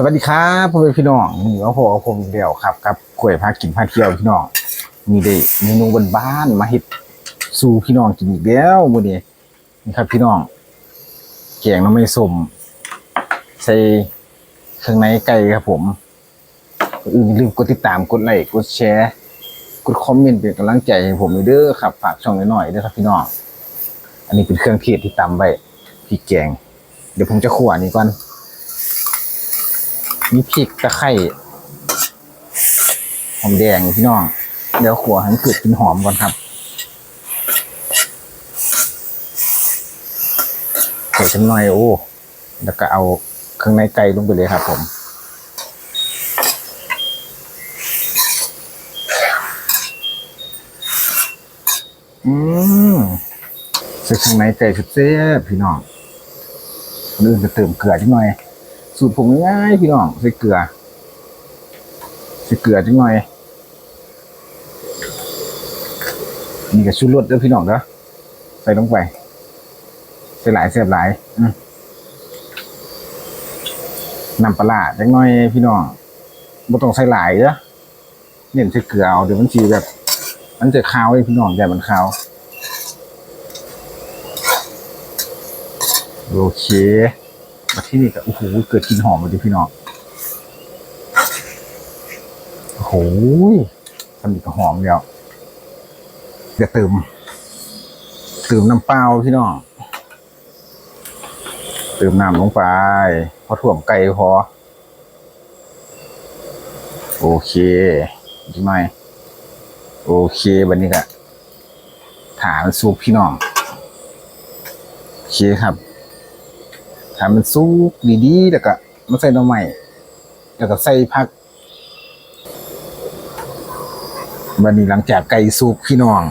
สวัสดีครับพ่อแม่พี่น้องนี่ว่าพ่อผมอีกแล้วครับกับกล้วยพากินพาเที่ยวพี่น้องมีได้เมนูบนบ้านมาเฮ็ดสู่พี่น้องกินอีกแล้วมื้อนี้นี่ครับพี่น้องแกงน้ำไม่ส้มใส่เครื่องในไก่ครับผมอื่นอย่าลืมกดติดตามกดไลค์กดแชร์กดคอมเมนต์เป็นกำลังใจให้ผมด้วยเด้อครับฝากช่องหน่อยๆด้อครับพี่น้องอันนี้เป็นเครื่องเทศที่ตำไว้พริกแกง เดี๋ยวผมจะขั่วอันนี้ก่อน มีพริกตะไคร้หอมแดงพี่น้อง เดี๋ยวขัวให้มันเกิดกลิ่นหอมก่อนครับใส่จังหน่อยโอ้แล้วก็เอาเครื่องในไก่ลงไปเลยครับผมอืมใส่เครื่องในไก่สุดเสียบพี่น้องคนอื่นจะเติมเกลือจังหน่อย สูตรผมง่ายๆพี่น้องใส่เกลือใส่เกลือจังหน่อยนี่ก็ชูรสเด้อพี่น้องเด้อใส่ลงไปใส่หลายเสียบหลายน้ำปลาร้าจังหน่อยพี่น้องบ่ต้องใส่หลายเด้อเน้นใส่เกลือเอาเดี๋ยวมันสีแบบ มันจะคาวเลยพี่น้องอย่มันคาวโอเค มาที่นี่ก็โอ้โหเกิดกลินหอมเลยพี่น้องโอ้โหสำลีก็หอมแล้วเดี๋ยวเติมเติมน้ำเปล่าพี่น้องเติมน้ำลงไป พอถ่วมไก่พอ โอเคดีไหมโอเคบันนี้ก็ถามซุปพี่น้อง โอเคครับ ทำมันซุปดีๆแล้วก็มาใส่หน่อไม้แล้วก็ใส่ผักวันนี้หลังจากไก่ซุปพี่น้อง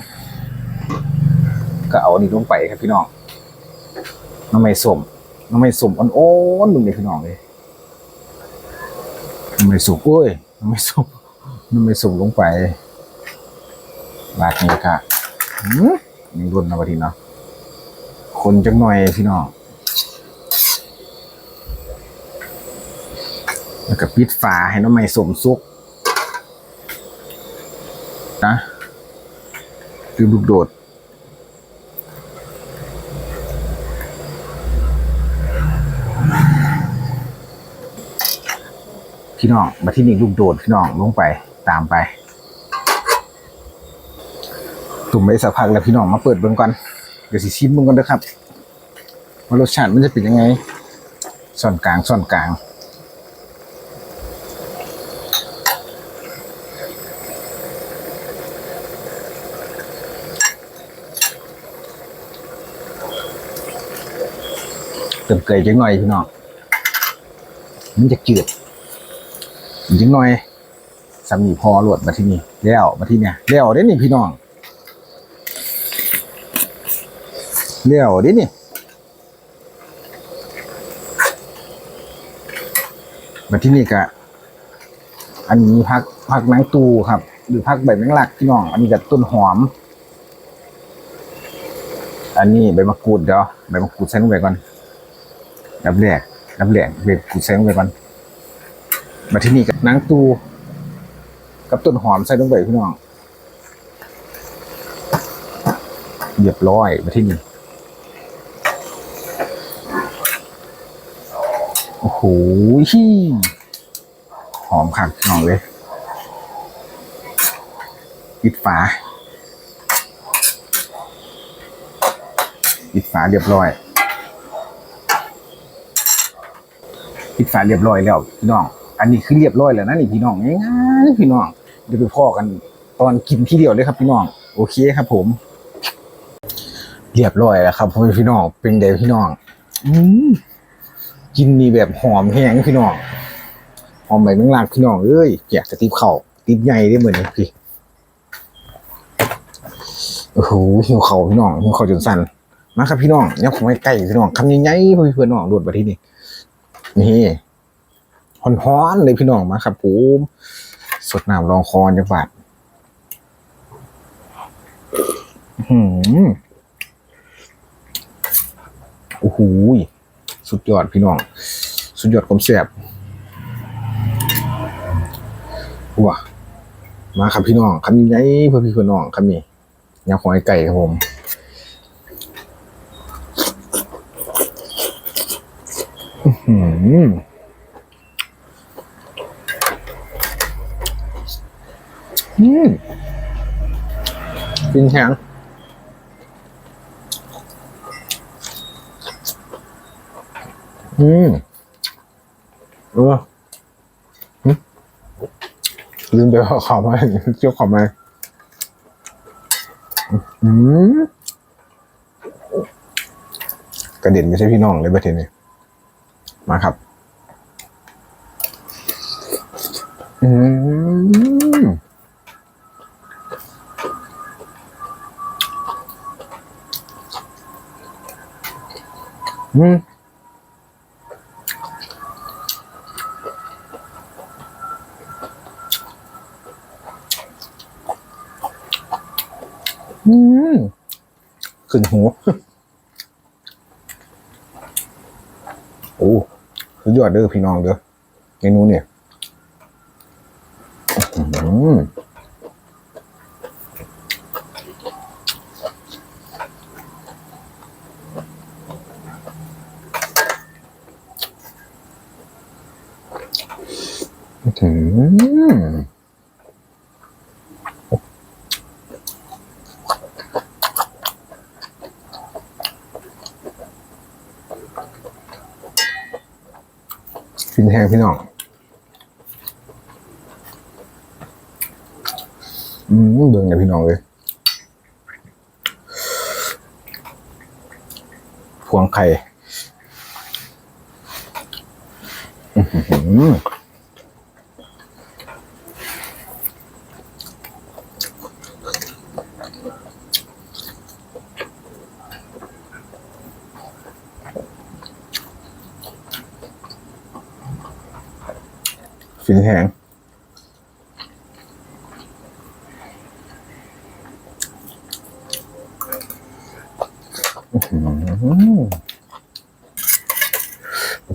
ก็เอาอันนี้ลงไปครับพี่น้องหน้ำไม้ส้มหน้ำไม้ส้มอ่อนๆมึงเลยพี่น้องเลยหน้ำไม้ส้มโอ้ยหน้ำไม้ส้มหน้ำไม้ส้มลงไปบาดนี้ค่ะนี่รุ่นนะวันทีเนาะคนจังหน่อยพี่น้อง แล้วก็ปิดฝาให้น้ำมันสมซุกนะคือลูกโดดพี่น้องมาที่นี่ลูกโดดพี่น้องลงไปตามไป ตุ่มไปสักพักแล้วพี่น้องมาเปิดเบิ่งก่อนเดี๋ยวสิชิมเบิ่งก่อนเด้อครับว่ารสชาติมันจะเป็นยังไงส่วนกลางส่วนกลาง เติมเกลือจังหน่อยพี่น้องมันจะจืดจังหน่อยสามีพอหลวดมาที่นี่แล้วมาที่เนี่ยแล้วเด้นี่พี่น้องแล้วเด้นี่มาที่นี่กะอันนี้พักพักแมงตูครับ หรือพักใบแมงลักพี่น้อง อันนี้กับต้นหอม อันนี้ใบมะกรูดเดี๋ยวใบมะกรูดใส่ลงไปก่อน น้ำแหลกน้ำแหลกเบ็ดกูใส่ลงไปก่อนมาที่นี่กับนางตู กับต้นหอมใส่ลงไปพี่น้องเรียบร้อยมาที่นี่โอ้โหฮิหอมขักพี่องเลยปิดฝาปิดฝาเรียบร้อย ปิดฝาเรียบร้อยแล้วพี่น้อง อันนี้คือเรียบร้อยแล้วนะนี่พี่น้องง่ายๆพี่น้องเดี๋ยวไปพ่อกันตอนกินที่เดียวเลยครับพี่น้อง โอเคครับ ผม เรียบร้อยแล้วครับพ่อพี่น้องเป็นเดพี่น้อง อืมกินนี่แบบหอมแห้งพี่น้องหอมใบแมงลักพี่น้องเอ้ยอยากจะติบเข่าติบใหญ่ได้เหมือนนี้พี่โอ้โหหิวเข่าพี่น้องหิวเข่าจนสั่นมาครับพี่น้องยังคงใกล้พี่น้องคำใหญ่ๆเพื่อนเพื่อนน้องโดดมาที่นี่ นี่ฮ้อนๆเลยพี่น้องมาครับผมสดน้ำรองคอจังหวัดอื้อหือโอ้โหสุดยอดพี่น้อง สุดยอดความแซ่บว้ามาครับพี่น้องคำนี้ไงเพื่อพี่เพื่อน้องคำนี้ยำหอยไก่ครับผม อื้อ หืออืมกินแข็งอืมเออลืมไปเอขอมาเกี่ยขอมาอืมกระเด็นไม่ใช่พี่น้องเลยประเทศนี้ มาครับ อืมอืมอืมขึ้นหูโอ้ สุดยอดเด้อพี่น้องเด้อเมนูเนี่ยอืมหืออื้อหือฟิน แห้งพี่น้อง อืมเบิ่งเนี่ยพี่น้องเลยพวงไข่ อืม หือฟินแหง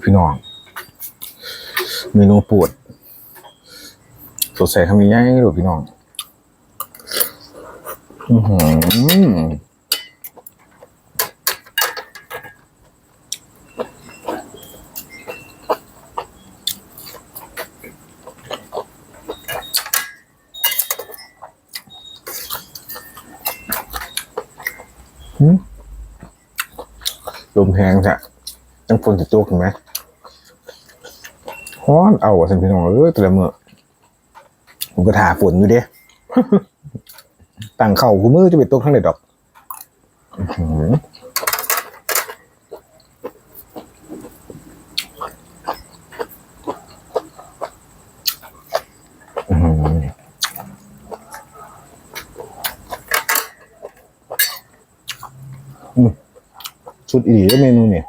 พี่น้อง เมนูปวดสดใสทำยังไงหรือพี่น้อง อือหือหืม ลมแห้งจ้ะยังฝนติดตัวขึ้นไหมฮ้อนเอาว่ะสิพี่น้องเอ้ยแต่ละเมื่อผมก็ถาฝนอยู่เด้ตั้งเข่ากูมือจะไปตกทั้งเด็ดดอกอื้อหืออื้อหืออืม ชุดอีหลีเด้อเมนูเนี่ย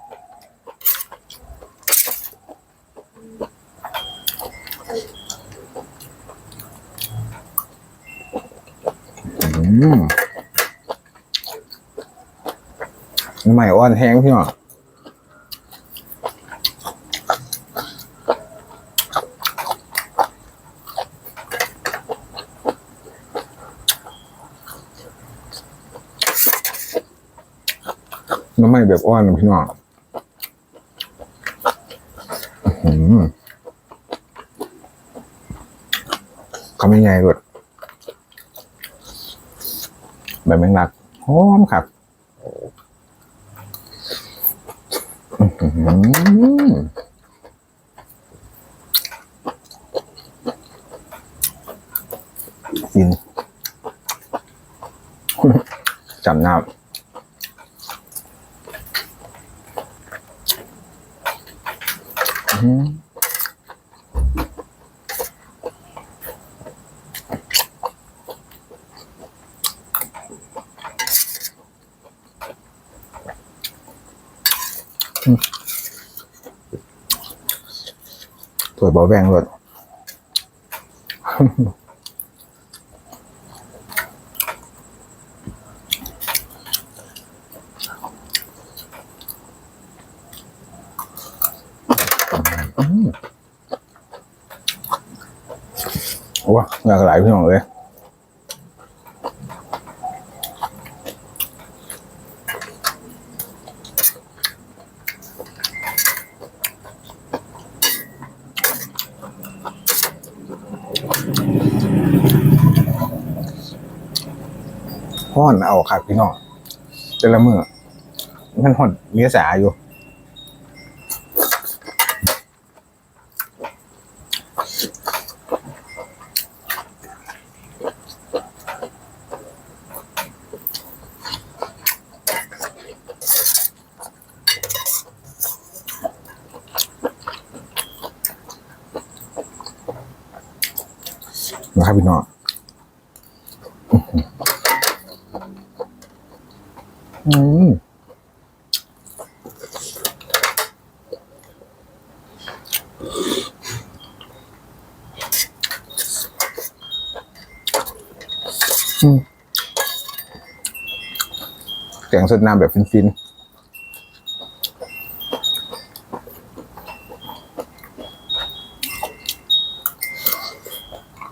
อืมใหม่อ่อนแห้งพี่น้อง น้ำใหม่แบบอ่อนพี่น้องอื้อหือคำยังไงด้วยแบบแมงลักหอมครับกินจำหน้า อื้อหือถ้ วยบอแวงากหลายพี่น้องเลยห้อนเอาครับพี่น้องแต่ละมือมันห่อนเมียสาอยู่ ครับพี่น้องอืมอืมแกงสดน้ำแบบฟินๆ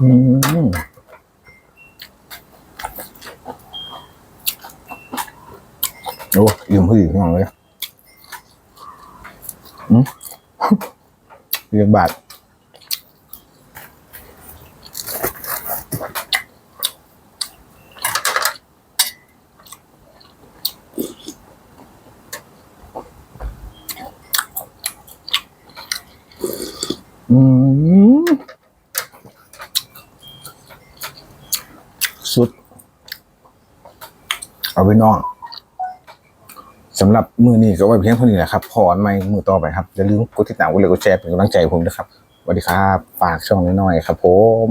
อืมโอ้ยืมผู้หญิงน้องเลยอืม เรียนบาทอืม สุด เอาไปน้องสำหรับมือนี้ก็ไว้เพียงเท่านี้แหละครับพอนไหมมือต่อไปครับอย่าลืมกดติดตามกดไลค์กดแชร์เป็นกำลังใจผมนะครับสวัสดีครับฝากช่องน้อยๆครับผม